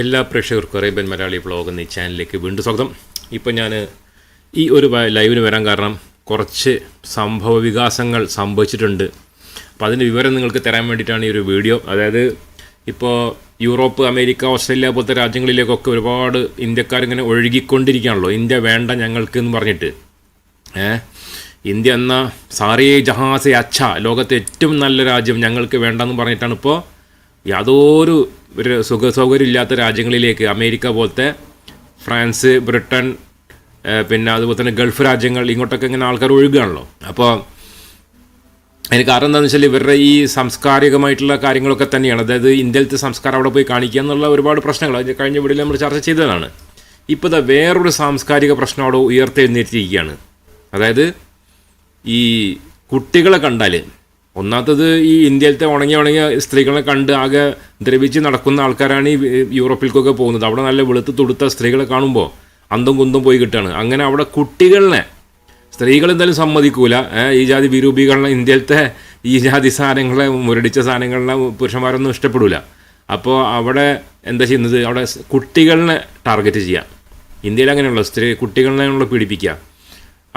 എല്ലാ പ്രേക്ഷകർക്കും Arabian Malayali vlog എന്ന ചാനലിലേക്ക് വീണ്ടും സ്വാഗതം. ഇപ്പം ഞാൻ ഈ ഒരു ലൈവിന് വരാൻ കാരണം കുറച്ച് സംഭവ വികാസങ്ങൾ സംഭവിച്ചിട്ടുണ്ട്. അപ്പോൾ അതിന്റെ വിവരം നിങ്ങൾക്ക് തരാൻ വേണ്ടിയിട്ടാണ് ഈ ഒരു വീഡിയോ. അതായത് ഇപ്പോൾ യൂറോപ്പ് അമേരിക്ക ഓസ്ട്രേലിയ പോലത്തെ രാജ്യങ്ങളിലേക്കൊക്കെ ഒരുപാട് ഇന്ത്യക്കാരിങ്ങനെ ഒഴുകിക്കൊണ്ടിരിക്കുകയാണല്ലോ. ഇന്ത്യ വേണ്ട ഞങ്ങൾക്ക് എന്ന് പറഞ്ഞിട്ട്. ഏഹ് ഇന്ത്യ എന്ന സാറേ ജഹാസെ അച്ഛ ലോകത്തെ ഏറ്റവും നല്ല രാജ്യം ഞങ്ങൾക്ക് വേണ്ടെന്ന് പറഞ്ഞിട്ടാണ് ഇപ്പോൾ യാതൊരു ഒരു സുഖ സൗകര്യം ഇല്ലാത്ത രാജ്യങ്ങളിലേക്ക് അമേരിക്ക പോലത്തെ ഫ്രാൻസ് ബ്രിട്ടൻ പിന്നെ അതുപോലെ തന്നെ ഗൾഫ് രാജ്യങ്ങൾ ഇങ്ങോട്ടൊക്കെ ഇങ്ങനെ ആൾക്കാർ ഒഴുകുകയാണല്ലോ അപ്പോൾ അതിന് കാരണം എന്താണെന്ന് വെച്ചാൽ ഇവരുടെ ഈ സാംസ്കാരികമായിട്ടുള്ള കാര്യങ്ങളൊക്കെ തന്നെയാണ്. അതായത് ഇന്ത്യയിലത്തെ സംസ്കാരം അവിടെ പോയി കാണിക്കുക എന്നുള്ള ഒരുപാട് പ്രശ്നങ്ങൾ. അതിന് കഴിഞ്ഞ വീഡിയോയിൽ നമ്മൾ ചർച്ച ചെയ്തതാണ്. ഇപ്പോൾ ഇതാ വേറൊരു സാംസ്കാരിക പ്രശ്നം അവിടെ ഉയർത്തെഴുന്നേറ്റിരിക്കുകയാണ്. അതായത് ഈ കുട്ടികളെ കണ്ടാൽ ഒന്നാമത്തത് ഈ ഇന്ത്യയിലത്തെ ഉണങ്ങി ഉണങ്ങിയ സ്ത്രീകളെ കണ്ട് ആകെ ദ്രവിച്ച് നടക്കുന്ന ആൾക്കാരാണ് ഈ യൂറോപ്പിലേക്കൊക്കെ പോകുന്നത്. അവിടെ നല്ല വെളുത്ത് തുടുത്ത സ്ത്രീകളെ കാണുമ്പോൾ അന്തം കുന്തും പോയി കിട്ടുകയാണ് അങ്ങനെ അവിടെ കുട്ടികളെ സ്ത്രീകൾ എന്തായാലും സമ്മതിക്കൂല. ഈ ജാതി വിരൂപീകരണം ഇന്ത്യയിലത്തെ ഈ ജാതി സാധനങ്ങളെ മുരടിച്ച സാധനങ്ങളെ പുരുഷന്മാരൊന്നും ഇഷ്ടപ്പെടില്ല അപ്പോൾ അവിടെ എന്താ ചെയ്യുന്നത്? അവിടെ കുട്ടികളിനെ കുട്ടികളെ ടാർഗറ്റ് ചെയ്യാം. ഇന്ത്യയിൽ അങ്ങനെയുള്ള സ്ത്രീ കുട്ടികളെയുള്ള പീഡിപ്പിക്കുക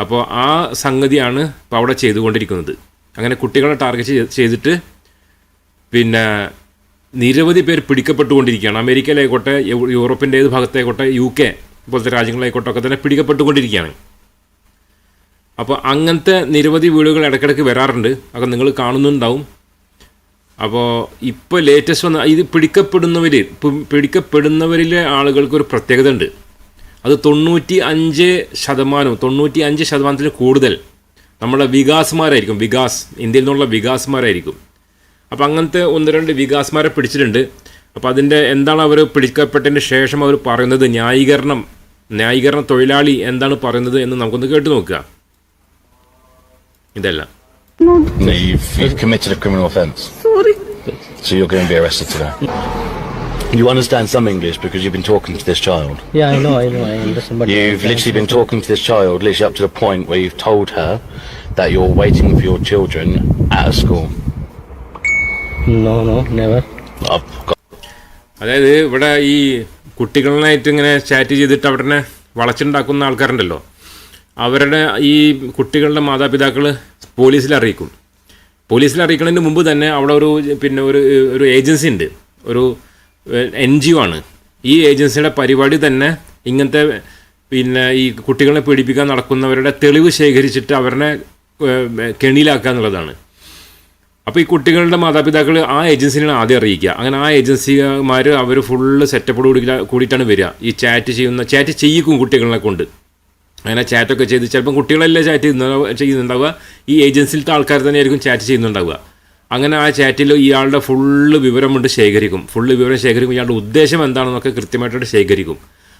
അപ്പോൾ ആ സംഗതിയാണ് ഇപ്പോൾ അവിടെ ചെയ്തുകൊണ്ടിരിക്കുന്നത്. അങ്ങനെ കുട്ടികളെ ടാർഗറ്റ് ചെയ്തിട്ട് പിന്നെ നിരവധി പേർ പിടിക്കപ്പെട്ടുകൊണ്ടിരിക്കുകയാണ്. അമേരിക്കയിലായിക്കോട്ടെ യൂറോപ്പിന്റെ ഏത് ഭാഗത്തായിക്കോട്ടെ യു കെ പോലത്തെ രാജ്യങ്ങളായിക്കോട്ടെ ഒക്കെ തന്നെ പിടിക്കപ്പെട്ടുകൊണ്ടിരിക്കുകയാണ്. അപ്പോൾ അങ്ങനത്തെ നിരവധി വീടുകൾ ഇടയ്ക്കിടയ്ക്ക് വരാറുണ്ട്. അതൊക്കെ നിങ്ങൾ കാണുന്നുണ്ടാവും. അപ്പോൾ ഇപ്പോൾ ലേറ്റസ്റ്റ് വന്ന ഇത് പിടിക്കപ്പെടുന്നവർ പിടിക്കപ്പെടുന്നവരിലെ ആളുകൾക്ക് ഒരു പ്രത്യേകത ഉണ്ട് അത് തൊണ്ണൂറ്റി അഞ്ച് ശതമാനവും തൊണ്ണൂറ്റി അഞ്ച് ശതമാനത്തിൽ കൂടുതൽ നമ്മളെ വികാസ്മാരായിരിക്കും. വികാസ് ഇന്ത്യയിൽ നിന്നുള്ള വികാസ്മാരായിരിക്കും. അപ്പോൾ അങ്ങനത്തെ ഒന്ന് രണ്ട് വികാസ്മാരെ പിടിച്ചിട്ടുണ്ട്. അപ്പോൾ അതിന്റെ എന്താണ് അവർ പിടിക്കപ്പെട്ടതിന് ശേഷം അവർ പറയുന്നത് ന്യായീകരണം ന്യായീകരണ തൊഴിലാളി എന്താണ് പറയുന്നത് എന്ന് നമുക്കൊന്ന് കേട്ടു നോക്കുക. ഇതല്ല. No, you've, you've committed a criminal offence, Sorry. so you're going to be arrested today. You understand some English because you've been talking to this child. Yeah, I know, I know, I understand. But You've literally been talking to this child literally up to the point where you've told her that you're waiting for your children at a school. No, no, never. I've got അതായത് ഇവിടെ ഈ കുട്ടികളായിട്ട് ഇങ്ങനെ chat ചെയ്തിട്ട് അവരുടെ വളച്ചുണ്ടാക്കുന്ന ആൾക്കാരുണ്ടല്ലോ അവരുടെ ഈ കുട്ടികളുടെ മാതാപിതാക്കൾ പോലീസിൽ അറിയിക്കും പോലീസിൽ അറിയിക്കുന്നതിന് മുമ്പ് തന്നെ അവിടെ ഒരു പിന്നെ ഒരു ഒരു ഏജൻസി ഉണ്ട് ഒരു എൻ ജി ഒ ആണ്. ഈ ഏജൻസിയുടെ പരിപാടി തന്നെ ഇങ്ങനത്തെ പിന്നെ ഈ കുട്ടികളെ പീഡിപ്പിക്കാൻ നടക്കുന്നവരുടെ തെളിവ് ശേഖരിച്ചിട്ട് അവരെ കെണിയിലാക്കുക എന്നുള്ളതാണ്. അപ്പോൾ ഈ കുട്ടികളുടെ മാതാപിതാക്കൾ ആ ഏജൻസിനെയാണ് ആദ്യം അറിയിക്കുക. അങ്ങനെ ആ ഏജൻസിമാർ അവർ ഫുള്ള് സെറ്റപ്പോട് കൂടി കൂടിയിട്ടാണ് വരിക. ഈ ചാറ്റ് ചെയ്യുന്ന ചാറ്റ് ചെയ്യിക്കും കുട്ടികളെ കൊണ്ട്. അങ്ങനെ ചാറ്റൊക്കെ ചെയ്ത് ചിലപ്പം കുട്ടികളെല്ലാം ചാറ്റ് ചെയ്യുന്ന ചെയ്യുന്നുണ്ടാവുക. ഈ ഏജൻസിയിലത്തെ ആൾക്കാർ തന്നെയായിരിക്കും ചാറ്റ് ചെയ്യുന്നുണ്ടാവുക. അങ്ങനെ ആ ചാറ്റിൽ ഇയാളുടെ ഫുള്ള് വിവരം കൊണ്ട് ശേഖരിക്കും. ഫുള്ള് വിവരം ശേഖരിക്കും. ഇയാളുടെ ഉദ്ദേശം എന്താണെന്നൊക്കെ കൃത്യമായിട്ട് ശേഖരിക്കും.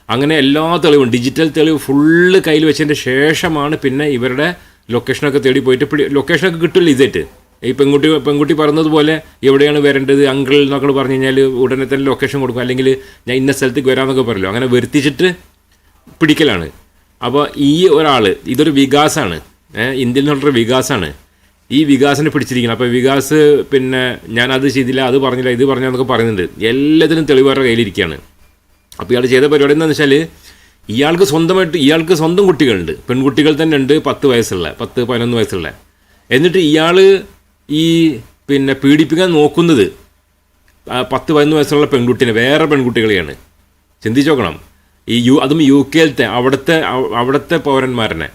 അങ്ങനെ എല്ലാ തെളിവും ഡിജിറ്റൽ തെളിവ് ഫുള്ള് കയ്യിൽ വെച്ചതിന്റെ ശേഷമാണ് പിന്നെ ഇവരുടെ ലൊക്കേഷനൊക്കെ തേടി പോയിട്ട് പിടി ലൊക്കേഷനൊക്കെ കിട്ടില്ല ഇതായിട്ട്. ഈ പെൺകുട്ടി പെൺകുട്ടി പറഞ്ഞതുപോലെ എവിടെയാണ് വരേണ്ടത് അങ്കിൾ എന്നൊക്കെ പറഞ്ഞു കഴിഞ്ഞാൽ ഉടനെ തന്നെ ലൊക്കേഷൻ കൊടുക്കും. അല്ലെങ്കിൽ ഞാൻ ഇന്ന സ്ഥലത്തേക്ക് വരാമെന്നൊക്കെ പറയല്ലോ. അങ്ങനെ വരുത്തിച്ചിട്ട് പിടിക്കലാണ്. അപ്പോൾ ഈ ഒരാൾ ഇതൊരു വികാസാണ്. ഏഹ് ഇന്ത്യയിൽ നിന്നുള്ളൊരു വികാസാണ്. ഈ വികാസിനെ പിടിച്ചിരിക്കണം. അപ്പോൾ വികാസ് പിന്നെ ഞാൻ അത് ചെയ്തില്ല അത് പറഞ്ഞില്ല ഇത് പറഞ്ഞെന്നൊക്കെ പറയുന്നുണ്ട്. എല്ലാത്തിനും തെളിവാരുടെ കയ്യിലിരിക്കുകയാണ്. അപ്പോൾ ഇയാൾ ചെയ്ത പരിപാടി എന്താണെന്ന് വെച്ചാൽ ഇയാൾക്ക് സ്വന്തമായിട്ട് ഇയാൾക്ക് സ്വന്തം കുട്ടികളുണ്ട്. പെൺകുട്ടികൾ തന്നെ ഉണ്ട് പത്ത് വയസ്സുള്ള പത്ത് പതിനൊന്ന് വയസ്സുള്ള. എന്നിട്ട് ഇയാൾ ഈ പിന്നെ പീഡിപ്പിക്കാൻ നോക്കുന്നത് പത്ത് പതിനൊന്ന് വയസ്സുള്ള പെൺകുട്ടിനെ വേറെ പെൺകുട്ടികളെയാണ്. ചിന്തിച്ച് നോക്കണം. ഈ യു അതും യു കെയിലത്തെ അവിടുത്തെ അവ- അവിടുത്തെ പൗരന്മാരനെ.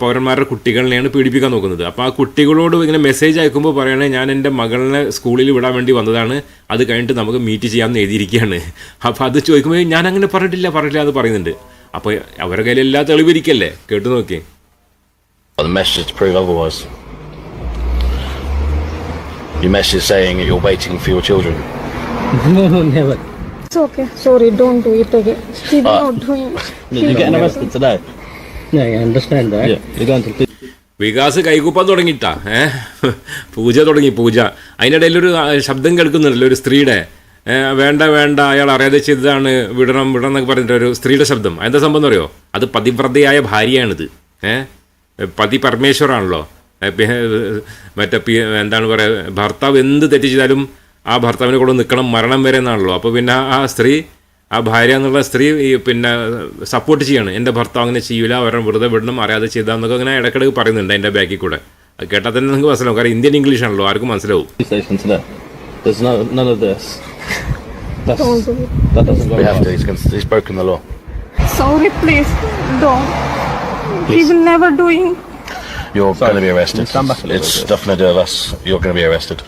പൗരന്മാരുടെ കുട്ടികളെയാണ് പീഡിപ്പിക്കാൻ നോക്കുന്നത് അപ്പോൾ ആ കുട്ടികളോട് ഇങ്ങനെ മെസ്സേജ് അയക്കുമ്പോൾ പറയണേ ഞാൻ എന്റെ മകളെ സ്കൂളിൽ വിടാൻ വേണ്ടി വന്നതാണ് അത് കഴിഞ്ഞിട്ട് നമുക്ക് മീറ്റ് ചെയ്യാമെന്ന് എഴുതിയിരിക്കുകയാണ് അപ്പോൾ അത് ചോദിക്കുമ്പോൾ ഞാൻ അങ്ങനെ പറഞ്ഞിട്ടില്ല പറഞ്ഞിട്ടില്ല എന്ന് പറയുന്നുണ്ട് അപ്പോൾ അവരുടെ കയ്യിൽ എല്ലാ തെളിവിരിക്കല്ലേ കേട്ടു നോക്കി the message to prove otherwise. Your message saying that you're waiting for your children. no, no, never. It's okay. Sorry, don't do it again. He uh, not doing. You're getting arrested today. Vikas കൈകൂപ്പാൻ തുടങ്ങിയിട്ടാ ഏഹ് പൂജ തുടങ്ങി പൂജ. അതിനിടയിൽ ഒരു ശബ്ദം കേൾക്കുന്നുണ്ടല്ലോ ഒരു സ്ത്രീയുടെ. വേണ്ട വേണ്ട അയാൾ അറിയാതെ ചെയ്തതാണ് വിടണം വിടണം എന്നൊക്കെ പറഞ്ഞിട്ട് ഒരു സ്ത്രീയുടെ ശബ്ദം. എന്താ സംഭവം എന്ന് അറിയോ? അത് പതിവ്രതയായ ഭാര്യയാണിത് ഏഹ് പതി പരമേശ്വരാണല്ലോ. മറ്റേ പി എന്താണ് പറയുക ഭർത്താവ് എന്ത് തെറ്റ് ചെയ്താലും ആ ഭർത്താവിനെ കൂടെ നിൽക്കണം മരണം വരെ എന്നാണല്ലോ. അപ്പോൾ പിന്നെ ആ സ്ത്രീ ആ ഭാര്യ എന്നുള്ള സ്ത്രീ പിന്നെ സപ്പോർട്ട് ചെയ്യണം എന്റെ ഭർത്താവ് അങ്ങനെ ചെയ്യൂല അവരുടെ വെറുതെ വിടണം അറിയാതെ ചെയ്താൽ എന്നൊക്കെ അങ്ങനെ ഇടക്കിടക്ക് പറയുന്നുണ്ട് എന്റെ ബാക്കിൽ കൂടെ അത് കേട്ടാൽ തന്നെ നിങ്ങൾക്ക് മനസ്സിലാവും കാരണം ഇന്ത്യൻ ഇംഗ്ലീഷ് ആണല്ലോ ആർക്കും മനസ്സിലാവും Sorry, please don't. Please. He will never do it. You're going to be arrested. It's definitely a less. You're going to be arrested.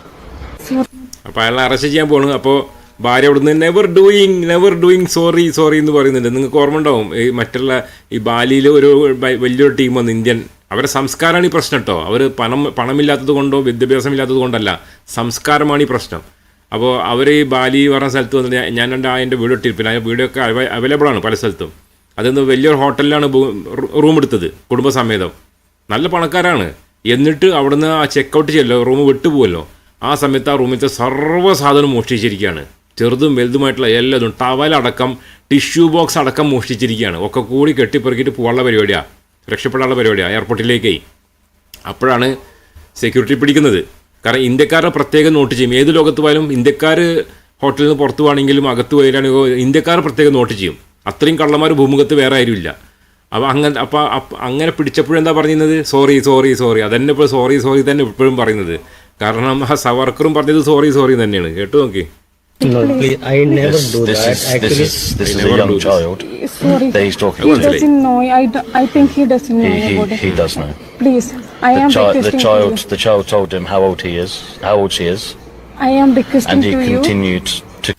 അപ്പൊ അയാൾ അറസ്റ്റ് ചെയ്യാൻ പോണു അപ്പോ ഭാര്യ അവിടുന്ന് never doing never doing sorry sorry എന്ന് പറയുന്നുണ്ട്. നിങ്ങൾക്ക് ഓർമ്മ ഉണ്ടാവും ഈ മറ്റുള്ള ഈ ബാലിയിൽ ഒരു വലിയൊരു ടീം വന്ന് ഇന്ത്യൻ. അവരുടെ സംസ്കാരമാണ് ഈ പ്രശ്നം കേട്ടോ അവർ പണം പണമില്ലാത്തത് കൊണ്ടോ വിദ്യാഭ്യാസം ഇല്ലാത്തത് കൊണ്ടല്ല. സംസ്കാരമാണ് ഈ പ്രശ്നം. അപ്പോൾ അവർ ഈ ബാലി പറഞ്ഞ സ്ഥലത്ത് വന്നിട്ട് ഞാൻ- രണ്ട് അതിന്റെ വീഡിയോ ഇട്ടിരിപ്പില്ല ആ വീഡിയോ ഒക്കെ അവൈലബിൾ ആണ് പല സ്ഥലത്തും. അതൊന്ന് വലിയൊരു ഹോട്ടലിലാണ് റൂം എടുത്തത് കുടുംബസമേതം. നല്ല പണക്കാരാണ്. എന്നിട്ട് അവിടുന്ന് ആ ചെക്കൗട്ട് ചെയ്യല്ലോ റൂം വിട്ടുപോകല്ലോ ആ സമയത്ത് ആ റൂമിലത്തെ സർവ സാധനം മോഷ്ടിച്ചിരിക്കുകയാണ്. ചെറുതും വലുതുമായിട്ടുള്ള എല്ലാതും ടവലടക്കം ടിഷ്യൂ ബോക്സ് അടക്കം മോഷ്ടിച്ചിരിക്കുകയാണ്. ഒക്കെ കൂടി കെട്ടിപ്പെറുക്കിയിട്ട് പോകാനുള്ള പരിപാടിയാണ് രക്ഷപ്പെടാനുള്ള പരിപാടിയാണ് എയർപോർട്ടിലേക്കേ. അപ്പോഴാണ് സെക്യൂരിറ്റി പിടിക്കുന്നത്. കാരണം ഇന്ത്യക്കാരുടെ പ്രത്യേകം നോട്ട് ചെയ്യും. ഏത് ലോകത്ത് പോയാലും ഇന്ത്യക്കാർ ഹോട്ടലിൽ നിന്ന് പുറത്തു പോകണമെങ്കിലും അകത്ത് പോയാലും ഇന്ത്യക്കാർ പ്രത്യേകം നോട്ട് ചെയ്യും. അത്രയും കള്ളന്മാർ ഭൂമുഖത്ത് വേറെ ആരുമില്ല. അപ്പോൾ അങ്ങനെ അപ്പോൾ അങ്ങനെ പിടിച്ചപ്പോഴെന്താ പറയുന്നത് സോറി സോറി സോറി അതന്നെ ഇപ്പോൾ സോറി സോറി തന്നെ ഇപ്പോഴും പറയുന്നത്. കാരണം ആ സവർക്കറും പറഞ്ഞത് സോറി സോറി തന്നെയാണ്. കേട്ടു നോക്കി. No, please, I never This, do this that. is this Actually, is this is a young child Sorry. that he's talking He to. Actually. doesn't know. I, do, I think he doesn't know He, he, he does know. Please, I The, am child, the child the child told him how old he is, how old she is. I am requesting and he to you. continued to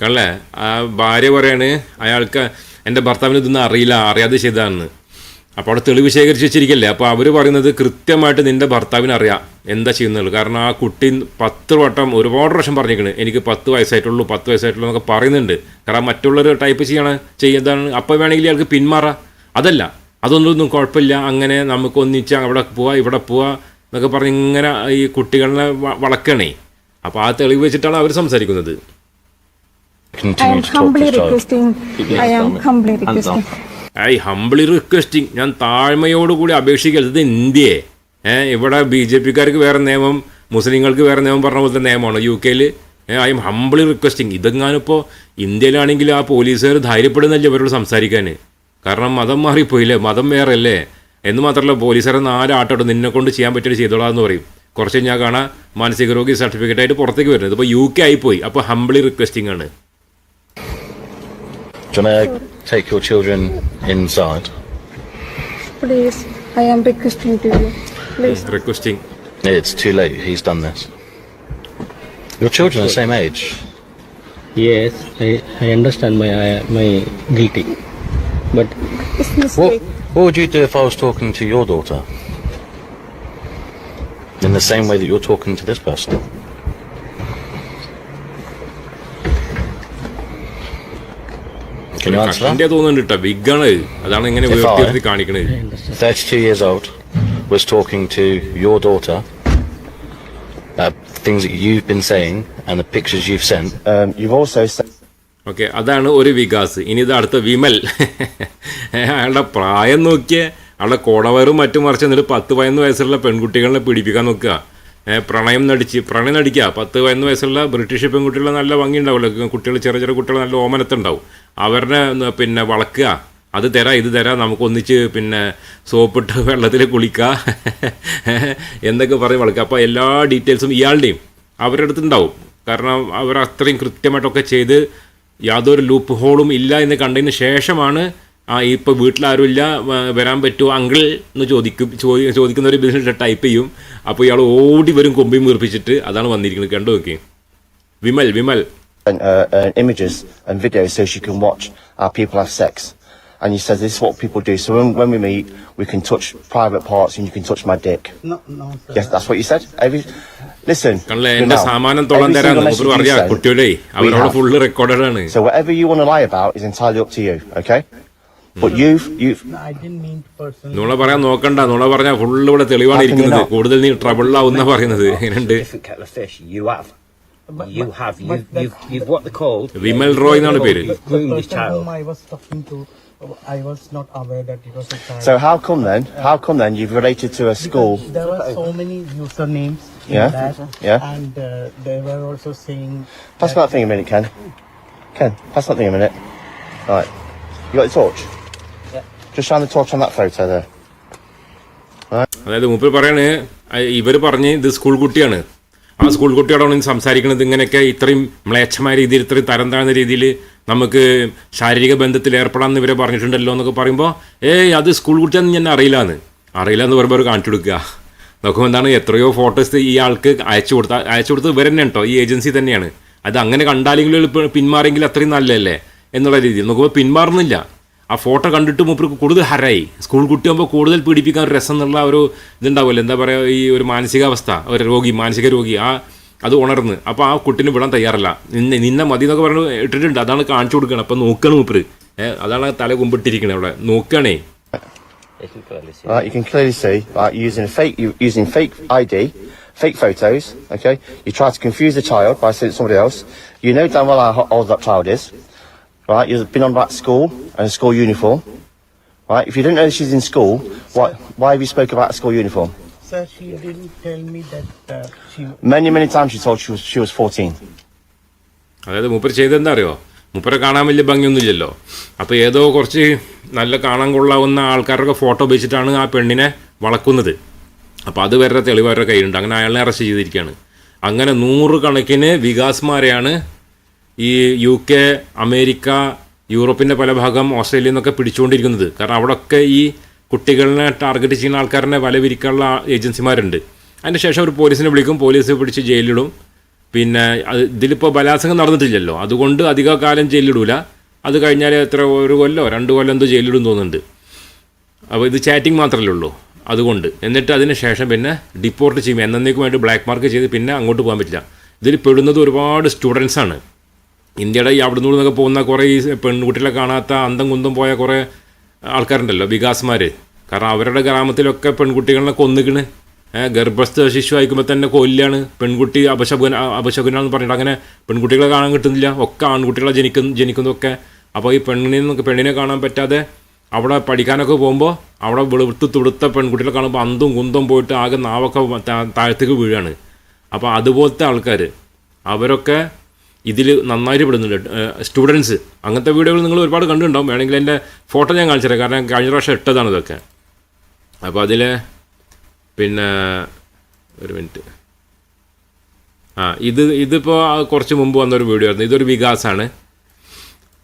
കള്ളേ ആ ഭാര്യ പറയാണ് അയാൾക്ക് എന്റെ ഭർത്താവിന് ഇതൊന്നും അറിയില്ല അറിയാതെ ചെയ്തതാണെന്ന് അപ്പോൾ അവിടെ തെളിവ് ശേഖരിച്ച് വെച്ചിരിക്കല്ലേ? അപ്പോൾ അവർ പറയുന്നത് കൃത്യമായിട്ട് നിന്റെ ഭർത്താവിന് അറിയാം എന്താ ചെയ്യുന്നത്. കാരണം ആ കുട്ടി പത്ത് വട്ടം ഒരുപാട് പ്രാവശ്യം പറഞ്ഞിരിക്കണ്. എനിക്ക് പത്ത് വയസ്സായിട്ടുള്ളൂ പത്ത് വയസ്സായിട്ടുള്ളൂ എന്നൊക്കെ പറയുന്നുണ്ട്. കാരണം മറ്റുള്ളവർ ടൈപ്പ് ചെയ്യണം ചെയ്യുന്നതാണ് അപ്പോൾ വേണമെങ്കിൽ അയാൾക്ക് പിന്മാറാം. അതല്ല അതൊന്നും കുഴപ്പമില്ല. അങ്ങനെ നമുക്ക് ഒന്നിച്ച് അവിടെ പോവാ ഇവിടെ പോവാ എന്നൊക്കെ പറഞ്ഞ് ഇങ്ങനെ ഈ കുട്ടികളെ വളക്കണേ. അപ്പോൾ ആ തെളിവ് വെച്ചിട്ടാണ് അവർ സംസാരിക്കുന്നത്. I am humbly requesting. I am humbly requesting. I humbly requesting ഞാൻ താഴ്മയോടുകൂടി അപേക്ഷിക്കരുത്. ഇന്ത്യയെ. ഇവിടെ ബി ജെ പിക്കാർക്ക് വേറെ നിയമം മുസ്ലിങ്ങൾക്ക് വേറെ നിയമം പറഞ്ഞ പോലത്തെ നിയമമാണ്. യു കെയിൽ ഐ എം ഹംബിളി റിക്വസ്റ്റിംഗ് ഇതെങ്ങാനിപ്പോൾ ഇന്ത്യയിലാണെങ്കിൽ ആ പോലീസുകാർ ധൈര്യപ്പെടുന്നല്ലേ ഇവരോട് സംസാരിക്കാൻ? കാരണം മതം മാറിപ്പോയില്ലേ? മതം വേറെ അല്ലേ എന്ന് മാത്രമല്ല പോലീസുകാരെ നാല് ആട്ടോട്ട് നിന്നെ കൊണ്ട് ചെയ്യാൻ പറ്റിയത് ചെയ്തോളാന്ന് പറയും. കുറച്ച് ഞാൻ കാണാം മാനസിക രോഗി സർട്ടിഫിക്കറ്റ് ആയിട്ട് പുറത്തേക്ക് വരുന്നത്. ഇപ്പോൾ യു കെ പോയി. അപ്പോൾ ഹംബിളി റിക്വസ്റ്റിംഗ് ആണ്. take your children inside? Please, I am requesting to you. Please. Requesting. It's too late. He's done this. Your children are the same age. Yes, I, I understand my I, my guilty, but what, what would you do if I was talking to your daughter? In the same way that you're talking to this person? That? തോന്നുന്നുണ്ട് കേട്ടോ. വിഗാണ്. അതാണ് ഇങ്ങനെ ഉയർത്തി കാണിക്കണത്. 32 years old, was talking to your daughter, uh, things that you've been saying and the pictures you've sent. Um, you've also okay അതാണ് ഒരു വികാസ്. ഇനി ഇത് അടുത്ത വിമൽ. അയാളുടെ പ്രായം നോക്കിയ അയാളുടെ കോടവയറും മറ്റും മറിച്ച് എന്നിട്ട് പത്ത് പതിനൊന്ന് വയസ്സുള്ള പെൺകുട്ടികളെ പീഡിപ്പിക്കാൻ നോക്കുക. പ്രണയം നടിച്ച് പ്രണയം നടിക്കുക പത്ത് പതിനൊന്ന് വയസ്സുള്ള ബ്രിട്ടീഷ് പെൺകുട്ടികളെ നല്ല ഭംഗി ഉണ്ടാവുമല്ലോ കുട്ടികൾ ചെറിയ ചെറിയ കുട്ടികൾ നല്ല ഓമനത്തുണ്ടാവും. അവരുടെ പിന്നെ വളക്കുക. അത് തരാം ഇത് തരാം നമുക്കൊന്നിച്ച് പിന്നെ സോപ്പിട്ട് വെള്ളത്തിൽ കുളിക്കുക എന്നൊക്കെ പറഞ്ഞ് വളക്കുക. അപ്പോൾ എല്ലാ ഡീറ്റെയിൽസും ഇയാളുടെയും അവരുടെ അടുത്തുണ്ടാവും കാരണം അവർ അത്രയും കൃത്യമായിട്ടൊക്കെ ചെയ്ത് യാതൊരു ലൂപ്പ് ഹോളും ഇല്ല എന്ന് കണ്ടതിന് ശേഷമാണ് ആ ഇപ്പോൾ വീട്ടിലാരുമില്ല വരാൻ പറ്റുമോ അങ്കിൾ എന്ന് ചോദിക്കും ചോദി- ചോദിക്കുന്ന ഒരു ബിസിനസ് ടൈപ്പ് ചെയ്യും അപ്പോൾ ഇയാൾ ഓടി വരും കൊമ്പിയും വീർപ്പിച്ചിട്ട് അതാണ് വന്നിരിക്കുന്നത് കണ്ടു നോക്കി Vimal Vimal uh, and images and videos so she can watch our people have sex. And he says, this is what people do. So when, when we meet, we can touch private parts and you can touch my dick. No, no, sir. Yes, that's what you said. Every listen. Vimal, സാമാനം send, കുട്ടിയുടെ we അവരോട് full recorded ആണ് So whatever you want to lie about is entirely up to you. Okay. But you've you've No, I didn't mean to personally. നുണ പറയാൻ നോക്കണ്ട നുണ പറഞ്ഞാൽ full ഇവിടെ തെളിവാണ് How can you ഇരിക്കുന്നത് not? കൂടുതൽ നീ ട്രബിളിലാവുന്ന പറയുന്നത് എങ്ങനെയുണ്ട് different kettle of fish. You have. But- you but- have. You, but the- you've, you've what they called. Vimal Roy എന്നാണ് പേര് The groomed this person child. whom I was talking to, I was not aware that it was a child. so how come then? How come then you've related to a school? Because there were so many usernames in Yeah, that, yeah. and uh, they were also saying. Pass that- that thing a minute, Ken. Ken, pass that thing a minute. Right. You got the torch? Just shine the torch on that photo there. അതായത് മൂപ്പർ പറയാണ് ഇവർ പറഞ്ഞ് ഇത് school കുട്ടിയാണ്. ആ school കുട്ടിയോടാണ് ഇനി സംസാരിക്കുന്നത് ഇങ്ങനെയൊക്കെ ഇത്രയും മ്ലേച്ഛമായ രീതിയിൽ ഇത്രയും തരം താഴ്ന്ന രീതിയിൽ നമുക്ക് ശാരീരിക ബന്ധത്തിൽ ഏർപ്പെടാമെന്ന് ഇവരെ പറഞ്ഞിട്ടുണ്ടല്ലോ എന്നൊക്കെ പറയുമ്പോൾ ഏയ് അത് സ്കൂൾ കുട്ടിയാണെന്ന് ഞാൻ അറിയില്ലാന്ന്. അറിയില്ല എന്ന് പറയുമ്പോൾ കാണിച്ചു കൊടുക്കുക. നോക്കുമ്പോൾ എന്താണ് എത്രയോ ഫോട്ടോസ് ഈ ആൾക്ക് അയച്ചു കൊടുത്ത അയച്ചു കൊടുത്ത് ഇവർ തന്നെ കേട്ടോ ഈ ഏജൻസി തന്നെയാണ്. അത് അങ്ങനെ കണ്ടാലെങ്കിലും പിന്മാറിയെങ്കിൽ അത്രയും നല്ലതല്ലേ? എന്നുള്ള രീതിയിൽ നോക്കുമ്പോൾ പിന്മാറുന്നില്ല. ആ ഫോട്ടോ കണ്ടിട്ട് മൂപ്പർക്ക് കൂടുതൽ ഹരായി. സ്കൂൾ കുട്ടിയാകുമ്പോൾ കൂടുതൽ പീഡിപ്പിക്കാൻ ഒരു രസം എന്നുള്ള ഒരു ഇതുണ്ടാവുമല്ലോ. എന്താ പറയുക ഈ ഒരു മാനസികാവസ്ഥ ഒരു രോഗി മാനസിക രോഗി ആ അത് ഉണർന്ന്. അപ്പോൾ ആ കുട്ടിനെ വിടാൻ തയ്യാറല്ല. നിന്നെ നിന്നെ മതി എന്നൊക്കെ പറഞ്ഞ് ഇട്ടിട്ടുണ്ട്. അതാണ് കാണിച്ചു കൊടുക്കണം അപ്പം നോക്കണം മൂപ്പര്. അതാണ് തല കുമ്പിട്ടിരിക്കണേ അവിടെ. നോക്കുകയാണേ. Right, you can clearly see, right, using fake, using fake ID, fake photos, okay? You try to confuse the child by saying it's somebody else. You know damn well how old that child is, right? You've been on about school and a school uniform, right? If you didn't know she's in school, why, why have you spoke about a school uniform? Sir, she didn't tell me that uh, she Many, many times she told she was, she was 14. അതായത് മൂപ്പർ ചെയ്തെന്താ അറിയോ മൂപ്പരെ കാണാൻ വലിയ ഭംഗിയൊന്നുമില്ലല്ലോ അപ്പോൾ ഏതോ കുറച്ച് നല്ല കാണാൻ കൊള്ളാവുന്ന ആൾക്കാരുടെ ഫോട്ടോ വെച്ചിട്ടാണ് ആ പെണ്ണിനെ വളക്കുന്നത് അപ്പോൾ അത് വരെ തെളിവ് അവരുടെ കയ്യിലുണ്ട് അങ്ങനെ അയാളെ അറസ്റ്റ് ചെയ്തിരിക്കുകയാണ് അങ്ങനെ നൂറുകണക്കിന് വികാസ്മാരെയാണ് ഈ യു കെ അമേരിക്ക യൂറോപ്പിന്റെ പല ഭാഗം ഓസ്ട്രേലിയ എന്നൊക്കെ പിടിച്ചുകൊണ്ടിരിക്കുന്നത്. കാരണം അവിടെയൊക്കെ ഈ കുട്ടികളെ ടാർഗറ്റ് ചെയ്യുന്ന ആൾക്കാരനെ വല വിരിക്കാനുള്ള ഏജൻസിമാരുണ്ട്. അതിന് ശേഷം ഒരു പോലീസിനെ വിളിക്കും. പോലീസ് പിടിച്ച് ജയിലിടും പിന്നെ അത് ഇതിലിപ്പോൾ ബലാത്സംഗം നടന്നിട്ടില്ലല്ലോ. അതുകൊണ്ട് അധിക കാലം ജയിലിടൂല അത് കഴിഞ്ഞാൽ എത്ര ഒരു കൊല്ലോ രണ്ട് കൊല്ലം എന്തോ ജയിലിടും തോന്നുന്നുണ്ട്. അപ്പോൾ ഇത് ചാറ്റിംഗ് മാത്രമല്ലേ ഉള്ളൂ. അതുകൊണ്ട് എന്നിട്ട് അതിന് ശേഷം പിന്നെ ഡിപ്പോർട്ട് ചെയ്യും. എന്നേക്കും വേണ്ടി ബ്ലാക്ക് മാർക്ക് ചെയ്ത് പിന്നെ അങ്ങോട്ട് പോകാൻ പറ്റില്ല. ഇതിൽ പെടുന്നത് ഒരുപാട് സ്റ്റുഡൻസാണ് ഇന്ത്യയുടെ ഈ അവിടുന്ന് നിന്നൊക്കെ പോകുന്ന കുറേ ഈ പെൺകുട്ടികളെ കാണാത്ത അന്തം കുന്തം പോയ കുറേ ആൾക്കാരുണ്ടല്ലോ വികാസ്മാർ കാരണം അവരുടെ ഗ്രാമത്തിലൊക്കെ പെൺകുട്ടികളെ കൊന്നിക്കണ്. ഗർഭസ്ഥ ശിശു ആയിക്കുമ്പോൾ തന്നെ കൊല്ലാണ്. പെൺകുട്ടി അപശകുന അപശകുനാന്ന് പറഞ്ഞിട്ട് അങ്ങനെ പെൺകുട്ടികളെ കാണാൻ കിട്ടുന്നില്ല. ഒക്കെ ആൺകുട്ടികളെ ജനിക്കുന്ന ജനിക്കുന്നതൊക്കെ. അപ്പോൾ ഈ പെണ്ണിനെ നമുക്ക് പെണ്ണിനെ കാണാൻ പറ്റാതെ അവിടെ പഠിക്കാനൊക്കെ പോകുമ്പോൾ അവിടെ വെളുത്ത് തുടുത്ത പെൺകുട്ടികളെ കാണുമ്പോൾ അന്തും കുന്തം പോയിട്ട് ആകെ നാവൊക്കെ താഴത്തേക്ക് വീഴാണ്. അപ്പോൾ അതുപോലത്തെ ആൾക്കാർ അവരൊക്കെ ഇതിൽ നന്നായിട്ട് പെടുന്നുണ്ട്. സ്റ്റുഡൻസ് അങ്ങനത്തെ വീഡിയോകൾ നിങ്ങൾ ഒരുപാട് കണ്ടിട്ടുണ്ടാവും. വേണമെങ്കിൽ എന്റെ ഫോട്ടോ ഞാൻ കാണിച്ചു തരാം കാരണം കഴിഞ്ഞ പ്രാവശ്യം ഇട്ടതാണ് ഇതൊക്കെ. അപ്പോൾ അതിൽ പിന്നെ ഒരു മിനിറ്റ് ആ ഇത് ഇതിപ്പോൾ കുറച്ച് മുമ്പ് വന്നൊരു വീഡിയോ ആയിരുന്നു. ഇതൊരു വികാസാണ്.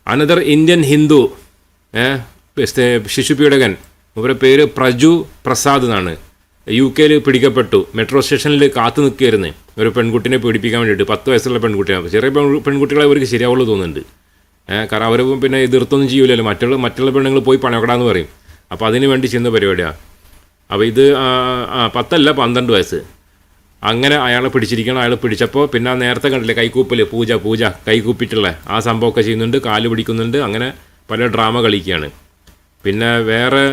അനദർ ഇന്ത്യൻ ഹിന്ദു ശിശു ശിശുപീഡകൻ. ഇവരുടെ പേര് പ്രജു പ്രസാദ് എന്നാണ്. യു കെയിൽ പിടിക്കപ്പെട്ടു. മെട്രോ സ്റ്റേഷനിൽ കാത്തു നിൽക്കുകയായിരുന്നു. ഒരു പെൺകുട്ടിനെ പീഡിപ്പിക്കാൻ വേണ്ടിയിട്ട്. പത്ത് വയസ്സുള്ള പെൺകുട്ടിയാണ്. ചെറിയ പെൺകുട്ടികളെ അവർക്ക് ശരിയാവുള്ളൂ തോന്നുന്നുണ്ട്. കാരണം അവർ പിന്നെ എതിർത്തൊന്നും ചെയ്യൂലല്ലോ. മറ്റുള്ള മറ്റുള്ള പെണ്ണുങ്ങൾ പോയി പണക്കടാന്ന് പറയും. അപ്പോൾ അതിന് വേണ്ടി ചെയ്യുന്ന പരിപാടിയാണ് അപ്പോൾ ഇത് പത്തല്ല പന്ത്രണ്ട് വയസ്സ്. അങ്ങനെ അയാളെ പിടിച്ചിരിക്കണം. അയാൾ പിടിച്ചപ്പോൾ പിന്നെ നേരത്തെ കണ്ടില്ലേ കൈക്കൂപ്പൽ പൂജ പൂജ കൈക്കൂപ്പിട്ടുള്ള ആ സംഭവമൊക്കെ ചെയ്യുന്നുണ്ട്. കാൽ പിടിക്കുന്നുണ്ട്. അങ്ങനെ പല ഡ്രാമ കളിക്കുകയാണ്. പിന്നെ വേറെ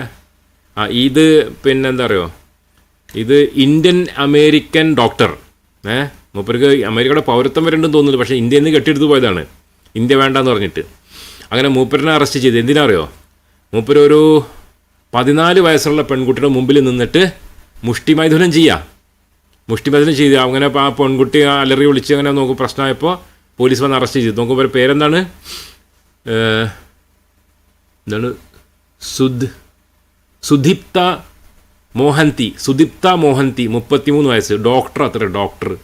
ഇത് പിന്നെന്താ പറയുക ഇത് ഇന്ത്യൻ അമേരിക്കൻ ഡോക്ടർ. ഏ? മൂപ്പർക്ക് അമേരിക്കയുടെ പൗരത്വം വരണ്ടെന്ന് തോന്നുന്നു പക്ഷേ ഇന്ത്യയിൽ നിന്ന് കെട്ടിയെടുത്ത് പോയതാണ്. ഇന്ത്യ വേണ്ടെന്ന് പറഞ്ഞിട്ട്. അങ്ങനെ മൂപ്പരനെ അറസ്റ്റ് ചെയ്ത് എന്തിനാ അറിയോ മൂപ്പര് ഒരു പതിനാല് വയസ്സുള്ള പെൺകുട്ടിയുടെ മുമ്പിൽ നിന്നിട്ട് മുഷ്ടിമൈഥുനം ചെയ്യുക മുഷ്ടിമൈഥുനം ചെയ്ത് അങ്ങനെ ആ പെൺകുട്ടി അലറി വിളിച്ച് അങ്ങനെ നോക്കും പ്രശ്നമായപ്പോൾ പോലീസ് വന്ന് അറസ്റ്റ് ചെയ്തു. നോക്കുമ്പോൾ പേരെന്താണ്? ഏഹ്, എന്താണ്? സുദ് സുദീപ്ത മോഹന്തി സുദീപ്ത മോഹന്തി മുപ്പത്തിമൂന്ന് വയസ്സ്. ഡോക്ടർ അത്ര ഡോക്ടർ.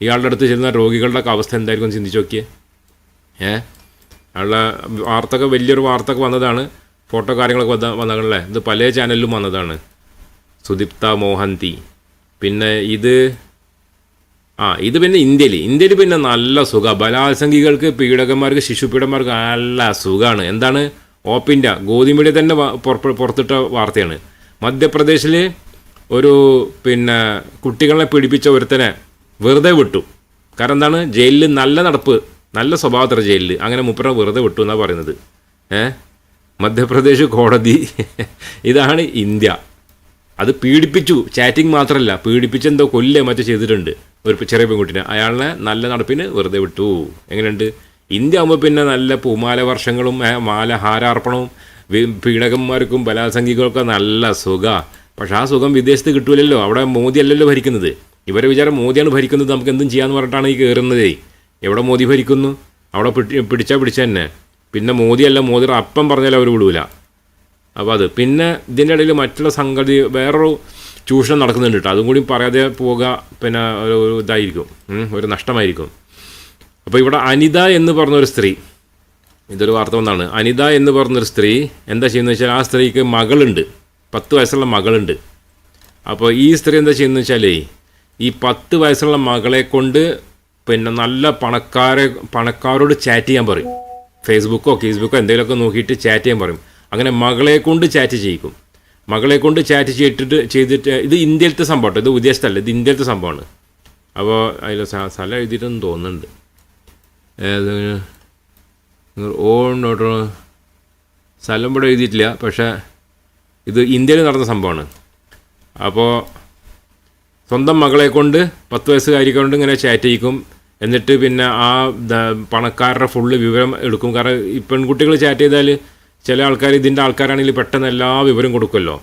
ഇയാളുടെ അടുത്ത് ചെന്ന രോഗികളുടെ ഒക്കെ അവസ്ഥ എന്തായിരിക്കും ചിന്തിച്ച് നോക്കിയേ. ഏ? അയാളുടെ വാർത്തക വലിയൊരു വാർത്തൊക്കെ വന്നതാണ്. ഫോട്ടോ കാര്യങ്ങളൊക്കെ വന്ന വന്നതല്ലേ ഇത് പല ചാനലിലും വന്നതാണ്. സുദീപ്ത മോഹന്തി. പിന്നെ ഇത് ആ ഇത് പിന്നെ ഇന്ത്യയിൽ. ഇന്ത്യയിൽ പിന്നെ നല്ല സുഖ. ബലാത്സംഗികൾക്ക് പീഡകന്മാർക്ക് ശിശുപീഡന്മാർക്ക് നല്ല സുഖമാണ്. എന്താണ്? ഓപ്പിന്റെ ഗോതിമീഡിയ തന്നെ പുറത്തിട്ട വാർത്തയാണ്. മധ്യപ്രദേശിൽ ഒരു പിന്നെ കുട്ടികളെ പീഡിപ്പിച്ച ഒരുത്തനെ വെറുതെ വിട്ടു. കാരണം എന്താണ്? ജയിലിൽ നല്ല നടപ്പ് നല്ല സ്വഭാവത്ര ജയിലിൽ അങ്ങനെ മുപ്പര വെറുതെ വിട്ടു എന്നാണ് പറയുന്നത്. ഏഹ് മധ്യപ്രദേശ് കോടതി ഇതാണ് ഇന്ത്യ. അത് പീഡിപ്പിച്ചു. ചാറ്റിംഗ് മാത്രമല്ല പീഡിപ്പിച്ച് എന്തോ കൊല്ലേ മറ്റോ ചെയ്തിട്ടുണ്ട് ഒരു ചെറിയ പെൺകുട്ടിനെ. അയാളെ നല്ല നടപ്പിന് വെറുതെ വിട്ടു. എങ്ങനെയുണ്ട്? ഇന്ത്യ ആകുമ്പോൾ പിന്നെ നല്ല പൂമാല വർഷങ്ങളും മാല ഹാരാർപ്പണവും പീഡകന്മാർക്കും ബലാസംഗികൾക്കും നല്ല സുഖ. പക്ഷെ ആ സുഖം വിദേശത്ത് കിട്ടൂലല്ലോ. അവിടെ മോദി അല്ലല്ലോ ഭരിക്കുന്നത്. ഇവരെ വിചാരം മോദിയാണ് ഭരിക്കുന്നത്. നമുക്ക് എന്തും ചെയ്യാന്ന് പറഞ്ഞിട്ടാണ് ഈ കയറുന്നതേ എവിടെ മോദി ഭരിക്കുന്നു? അവിടെ പിടി- പിടിച്ചാൽ പിടിച്ച തന്നെ. പിന്നെ മോദിയല്ല മോദി അപ്പം പറഞ്ഞാൽ അവർ വിടൂല. അപ്പോൾ അത്. പിന്നെ ഇതിന്റെ ഇടയിൽ മറ്റുള്ള സംഗതി വേറൊരു ചൂഷണം നടക്കുന്നുണ്ട് കേട്ടോ. അതും കൂടി പറയാതെ പോവുക പിന്നെ ഒരു ഇതായിരിക്കും. ഒരു നഷ്ടമായിരിക്കും. അപ്പോൾ ഇവിടെ അനിത എന്ന് പറഞ്ഞൊരു സ്ത്രീ. ഇതൊരു വാർത്ത വന്നാണ്. അനിത എന്ന് പറഞ്ഞൊരു സ്ത്രീ എന്താ ചെയ്യുന്നത് വെച്ചാൽ ആ സ്ത്രീക്ക് മകളുണ്ട്. പത്ത് വയസ്സുള്ള മകളുണ്ട്. അപ്പോൾ ഈ സ്ത്രീ എന്താ ചെയ്യുന്നത് വെച്ചാലേ ഈ പത്ത് വയസ്സുള്ള മകളെ കൊണ്ട് പിന്നെ നല്ല പണക്കാരെ പണക്കാരോട് ചാറ്റ് ചെയ്യാൻ പറയും. ഫേസ്ബുക്കോ ഫേസ്ബുക്കോ എന്തെങ്കിലുമൊക്കെ നോക്കിയിട്ട് ചാറ്റ് ചെയ്യാൻ പറയും. അങ്ങനെ മകളെ കൊണ്ട് ചാറ്റ് ചെയ്യിക്കും. മകളെ കൊണ്ട് ചാറ്റ് ചെയ്തിട്ട് ചെയ്തിട്ട് ഇത് ഇന്ത്യയിലത്തെ സംഭവം ഇത് വിദേശത്തല്ല ഇത് ഇന്ത്യയിലത്തെ സംഭവമാണ്. അപ്പോൾ അതിൽ സ്ഥ- സ്ഥലം എഴുതിയിട്ടൊന്നും തോന്നുന്നുണ്ട്. ഓട്ടോ സ്ഥലം ഇവിടെ എഴുതിയിട്ടില്ല പക്ഷേ ഇത് ഇന്ത്യയിൽ നടന്ന സംഭവമാണ്. അപ്പോൾ സ്വന്തം മകളെ കൊണ്ട് പത്ത് വയസ്സുകാരി കൊണ്ട് ഇങ്ങനെ ചാറ്റ് ചെയ്യിക്കും. എന്നിട്ട് പിന്നെ ആ പണക്കാരുടെ ഫുള്ള് വിവരം എടുക്കും. കാരണം ഈ പെൺകുട്ടികൾ ചാറ്റ് ചെയ്താൽ ചില ആൾക്കാർ ഇതിന്റെ ആൾക്കാരാണെങ്കിൽ പെട്ടെന്ന് എല്ലാ വിവരം കൊടുക്കുമല്ലോ.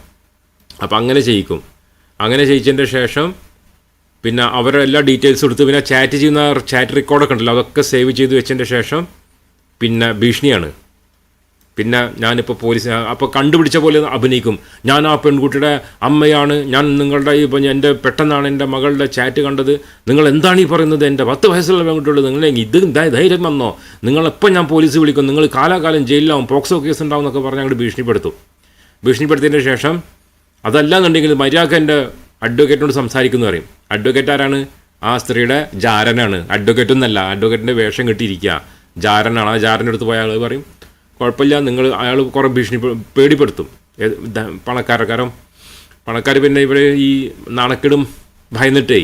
അപ്പോൾ അങ്ങനെ ചെയ്യിക്കും. അങ്ങനെ ചെയ്യിച്ചതിന്റെ ശേഷം പിന്നെ അവരുടെ എല്ലാ ഡീറ്റെയിൽസും എടുത്ത് പിന്നെ ചാറ്റ് ചെയ്യുന്ന ചാറ്റ് റെക്കോർഡൊക്കെ ഉണ്ടല്ലോ അതൊക്കെ സേവ് ചെയ്ത് വെച്ചതിന്റെ ശേഷം പിന്നെ ഭീഷണിയാണ്. പിന്നെ ഞാനിപ്പോൾ പോലീസ് അപ്പോൾ കണ്ടുപിടിച്ച പോലെ അഭിനയിക്കും. ഞാൻ ആ പെൺകുട്ടിയുടെ അമ്മയാണ്. ഞാൻ നിങ്ങളുടെ ഇപ്പം എന്റെ പെട്ടെന്നാണ് എന്റെ മകളുടെ ചാറ്റ് കണ്ടത്. നിങ്ങൾ എന്താണ് ഈ പറയുന്നത്? എന്റെ പത്ത് വയസ്സുള്ള പെൺകുട്ടിയോട് നിങ്ങളെ ഇത് ധൈര്യം വന്നോ? നിങ്ങളെപ്പോൾ ഞാൻ പോലീസ് വിളിക്കും. നിങ്ങൾ കാലാകാലം ജയിലിലാവും പോക്സോ കേസ് ഉണ്ടാവും എന്നൊക്കെ പറഞ്ഞ് അങ്ങോട്ട് ഭീഷണിപ്പെടുത്തും. ഭീഷണിപ്പെടുത്തിയതിന് ശേഷം അതല്ല എന്നുണ്ടെങ്കിൽ മര്യാദ എന്റെ അഡ്വക്കേറ്റിനോട് സംസാരിക്കുന്നു പറയും. അഡ്വക്കേറ്റ് ആരാണ്? ആ സ്ത്രീയുടെ ജാരനാണ്. അഡ്വക്കേറ്റ് ഒന്നല്ല അഡ്വക്കേറ്റിന്റെ വേഷം കെട്ടിയിരിക്കുക ജാരനാണ്. ആ ജാരന്റെ അടുത്ത് പോയ ആൾ പറയും കുഴപ്പമില്ല നിങ്ങൾ അയാൾ കുറേ ഭീഷണി പേടിപ്പെടുത്തും. പണക്കാരെ കാരണം പണക്കാർ പിന്നെ ഇവിടെ ഈ നാണക്കെടും ഭയന്നിട്ടേ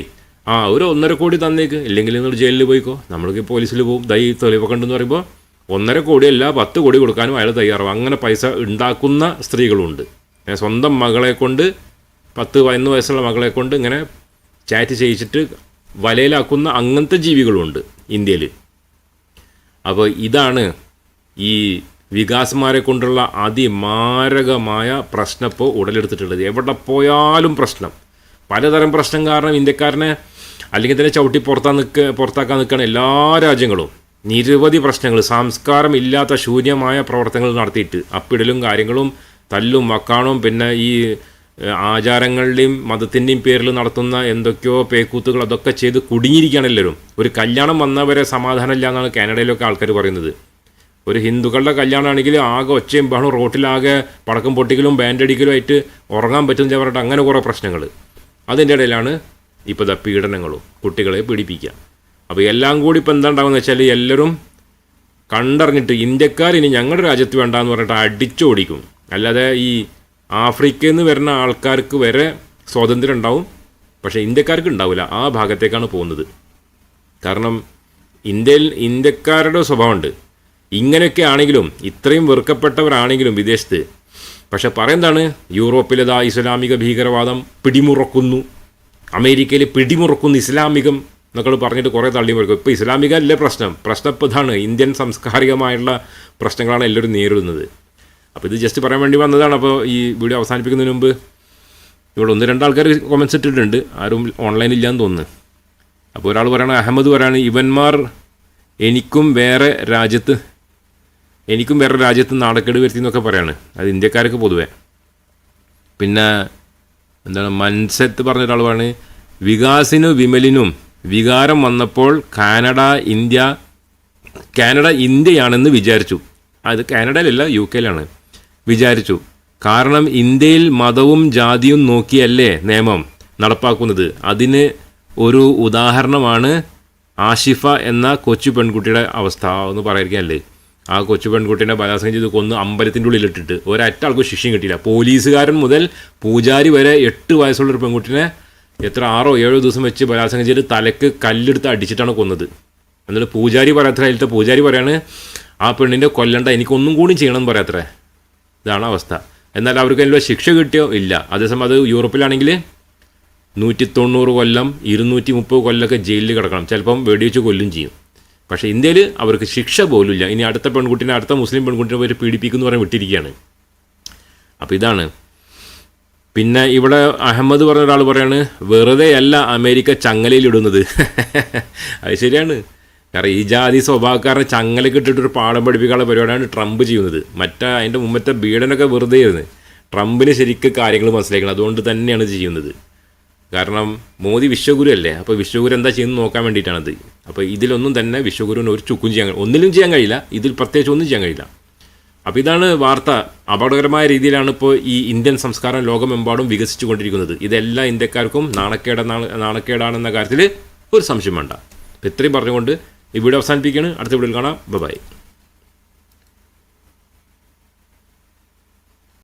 ആ ഒരു ഒന്നര കോടി തന്നേക്ക് ഇല്ലെങ്കിൽ നിങ്ങൾ ജയിലിൽ പോയിക്കോ. നമ്മൾക്ക് പോലീസിൽ പോകും ദൈ തെളിവൊക്കെ ഉണ്ടെന്ന് പറയുമ്പോൾ ഒന്നര കോടി അല്ല പത്ത് കോടി കൊടുക്കാനും അയാൾ തയ്യാറാവും. അങ്ങനെ പൈസ ഉണ്ടാക്കുന്ന സ്ത്രീകളുണ്ട്. സ്വന്തം മകളെ കൊണ്ട് പത്ത് പതിനൊന്ന് വയസ്സുള്ള മകളെ കൊണ്ട് ഇങ്ങനെ ചാറ്റ് ചെയ്യിച്ചിട്ട് വലയിലാക്കുന്ന അങ്ങനത്തെ ജീവികളുണ്ട് ഇന്ത്യയിൽ അപ്പോൾ ഇതാണ് ഈ വികാസന്മാരെ കൊണ്ടുള്ള അതിമാരകമായ പ്രശ്നം ഇപ്പോൾ ഉടലെടുത്തിട്ടുള്ളത്. എവിടെ പോയാലും പ്രശ്നം. പലതരം പ്രശ്നം കാരണം ഇന്ത്യക്കാരനെ അല്ലെങ്കിൽ തന്നെ ചവിട്ടി പുറത്താ നിൽക്ക പുറത്താക്കാൻ നിൽക്കുകയാണ് എല്ലാ രാജ്യങ്ങളും നിരവധി പ്രശ്നങ്ങൾ സംസ്കാരം ഇല്ലാത്ത ശൂന്യമായ പ്രവർത്തനങ്ങൾ നടത്തിയിട്ട് അപ്പിടലും കാര്യങ്ങളും തല്ലും വക്കാണും പിന്നെ ഈ ആചാരങ്ങളുടെയും മതത്തിന്റെയും പേരിൽ നടത്തുന്ന എന്തൊക്കെയോ പേക്കൂത്തുകൾ അതൊക്കെ ചെയ്ത് കുടുങ്ങിയിരിക്കുകയാണ് എല്ലാവരും. ഒരു കല്യാണം വന്നവരെ സമാധാനമില്ല എന്നാണ് കാനഡയിലൊക്കെ ആൾക്കാർ പറയുന്നത്. ഒരു ഹിന്ദുക്കളുടെ കല്യാണമാണെങ്കിൽ ആകെ ഒച്ചയും ബഹളം റോട്ടിലാകെ പടക്കം പൊട്ടിക്കലും ബാൻഡടിക്കലും ആയിട്ട് ഉറങ്ങാൻ പറ്റുന്നില്ല പറഞ്ഞിട്ട് അങ്ങനെ കുറേ പ്രശ്നങ്ങൾ. അതിന്റെ ഇടയിലാണ് ഇപ്പോൾ ഇതാ പീഡനങ്ങളും കുട്ടികളെ പീഡിപ്പിക്കുക. അപ്പോൾ എല്ലാം കൂടി ഇപ്പോൾ എന്താ ഉണ്ടാകുന്ന വെച്ചാൽ എല്ലാവരും കണ്ടറിഞ്ഞിട്ട് ഇന്ത്യക്കാർ ഇനി ഞങ്ങളുടെ രാജ്യത്ത് വേണ്ടാന്ന് പറഞ്ഞിട്ട് അടിച്ചോടിക്കും. അല്ലാതെ ഈ ആഫ്രിക്കയിൽ നിന്ന് വരുന്ന ആൾക്കാർക്ക് വരെ സ്വാതന്ത്ര്യം ഉണ്ടാവും. പക്ഷേ ഇന്ത്യക്കാർക്ക് ഉണ്ടാവില്ല. ആ ഭാഗത്തേക്കാണ് പോകുന്നത്. കാരണം ഇന്ത്യയിൽ ഇന്ത്യക്കാരുടെ സ്വഭാവമുണ്ട്. ഇങ്ങനെയൊക്കെ ആണെങ്കിലും ഇത്രയും വെറുക്കപ്പെട്ടവരാണെങ്കിലും വിദേശത്ത്. പക്ഷെ പറയുന്നതാണ് യൂറോപ്പിലേതാ ഇസ്ലാമിക ഭീകരവാദം പിടിമുറക്കുന്നു. അമേരിക്കയിൽ പിടിമുറക്കുന്നു ഇസ്ലാമികം എന്നൊക്കെ പറഞ്ഞിട്ട് കുറേ തള്ളി മറിക്കും ഇപ്പോൾ ഇസ്ലാമിക അല്ലേ പ്രശ്നം. പ്രശ്നം ഇന്ത്യൻ സാംസ്കാരികമായിട്ടുള്ള പ്രശ്നങ്ങളാണ് എല്ലാവരും നേരിടുന്നത്. അപ്പോൾ ഇത് ജസ്റ്റ് പറയാൻ വേണ്ടി വന്നതാണ്. അപ്പോൾ ഈ വീഡിയോ അവസാനിപ്പിക്കുന്നതിന് മുമ്പ് ഇവിടെ ഒന്ന് രണ്ട് ആൾക്കാർ കൊമൻസ് ഇട്ടിട്ടുണ്ട്. ആരും ഓൺലൈൻ ഇല്ലാന്ന് തോന്നുന്നു. അപ്പോൾ ഒരാൾ പറയണ അഹമ്മദ് പറയാണ് ഇവന്മാർ എനിക്കും വേറെ രാജ്യത്ത് എനിക്കും വേറെ രാജ്യത്ത് നാടക്കേട് വരുത്തി എന്നൊക്കെ പറയാണ്. അത് ഇന്ത്യക്കാർക്ക് പൊതുവേ. പിന്നെ എന്താണ് മൻസത്ത് പറഞ്ഞ പറയുന്നത് വികാസിനും വിമലിനും വികാരം വന്നപ്പോൾ കാനഡ ഇന്ത്യ കാനഡ ഇന്ത്യയാണെന്ന് വിചാരിച്ചു. അത് കാനഡയിലല്ല യു കെയിലാണ്. വിചാരിച്ചു. കാരണം ഇന്ത്യയിൽ മതവും ജാതിയും നോക്കിയല്ലേ നിയമം നടപ്പാക്കുന്നത്. അതിന് ഒരു ഉദാഹരണമാണ് ആഷിഫ എന്ന കൊച്ചു പെൺകുട്ടിയുടെ അവസ്ഥ എന്ന് പറയാതിരിക്കാനല്ലേ ആ കൊച്ചു പെൺകുട്ടീനെ ബലാത്സംഗം ചെയ്ത് കൊന്ന് അമ്പലത്തിന്റെ ഉള്ളിലിട്ടിട്ട് ഒരൊറ്റ ആൾക്കും ശിക്ഷയും കിട്ടിയില്ല. പോലീസുകാരൻ മുതൽ പൂജാരി വരെ എട്ട് വയസ്സുള്ള ഒരു പെൺകുട്ടിനെ എത്ര ആറോ ഏഴോ ദിവസം വെച്ച് ബലാത്സംഗം ചെയ്ത് തലക്ക് കല്ലെടുത്ത് അടിച്ചിട്ടാണ് കൊന്നത്. എന്നിട്ട് പൂജാരി പറയാത്ര അതിലത്തെ പൂജാരി പറയാണ് ആ പെണ്ണിന്റെ കൊല്ലണ്ട എനിക്കൊന്നും കൂടി ചെയ്യണമെന്ന് പറയാത്രേ. ഇതാണ് അവസ്ഥ. എന്നാൽ അവർക്ക് അതിലുള്ള ശിക്ഷ കിട്ടിയോ? ഇല്ല. അതേസമയം അത് യൂറോപ്പിലാണെങ്കിൽ നൂറ്റി തൊണ്ണൂറ് കൊല്ലം ഇരുന്നൂറ്റി മുപ്പത് കൊല്ലമൊക്കെ ജയിലിൽ കിടക്കണം. ചിലപ്പം വെടിവെച്ച് കൊല്ലും ചെയ്യും. പക്ഷേ ഇന്ത്യയിൽ അവർക്ക് ശിക്ഷ പോലും ഇല്ല ഇനി അടുത്ത പെൺകുട്ടിനെ അടുത്ത മുസ്ലിം പെൺകുട്ടിനെ പോയി പീഡിപ്പിക്കുന്നു പറഞ്ഞ് വിട്ടിരിക്കുകയാണ്. അപ്പോൾ ഇതാണ്. പിന്നെ ഇവിടെ അഹമ്മദ് പറഞ്ഞ ഒരാൾ പറയാണ് വെറുതെയല്ല അമേരിക്ക ചങ്ങലയിലിടുന്നത് അത് ശരിയാണ്. കാരണം ഈ ജാതി സ്വഭാവക്കാരനെ ചങ്ങലൊക്കെ ഇട്ടിട്ടൊരു പാഠം പഠിപ്പിക്കാനുള്ള പരിപാടിയാണ് ട്രംപ് ചെയ്യുന്നത്. മറ്റേ അതിന്റെ മുമ്പത്തെ ബീഡനൊക്കെ വെറുതെ ആയിരുന്നു. ട്രംപിന് ശരിക്ക് കാര്യങ്ങൾ മനസ്സിലാക്കണം അതുകൊണ്ട് തന്നെയാണ് ചെയ്യുന്നത്. കാരണം മോദി വിശ്വഗുരു അല്ലേ? അപ്പോൾ വിശ്വഗുരു എന്താ ചെയ്യുന്നത് നോക്കാൻ വേണ്ടിയിട്ടാണത്. അപ്പോൾ ഇതിലൊന്നും തന്നെ വിശ്വഗുരുവിന് ഒരു ചുക്കും ചെയ്യാൻ ഒന്നിലും ചെയ്യാൻ കഴിയില്ല. ഇതിൽ പ്രത്യേകിച്ച് ഒന്നും ചെയ്യാൻ കഴിയില്ല. അപ്പോൾ ഇതാണ് വാർത്ത. അപകടകരമായ രീതിയിലാണ് ഇപ്പോൾ ഈ ഇന്ത്യൻ സംസ്കാരം ലോകമെമ്പാടും വികസിച്ചു കൊണ്ടിരിക്കുന്നത് ഇതെല്ലാം ഇന്ത്യക്കാർക്കും നാണക്കേടാണ് നാണക്കേടാണെന്ന കാര്യത്തിൽ ഒരു സംശയം വേണ്ട. ഇത്രയും പറഞ്ഞുകൊണ്ട് ഈ വീഡിയോ അവസാനിപ്പിക്കുകയാണ്. അടുത്ത വീഡിയോയിൽ കാണാം. ബൈ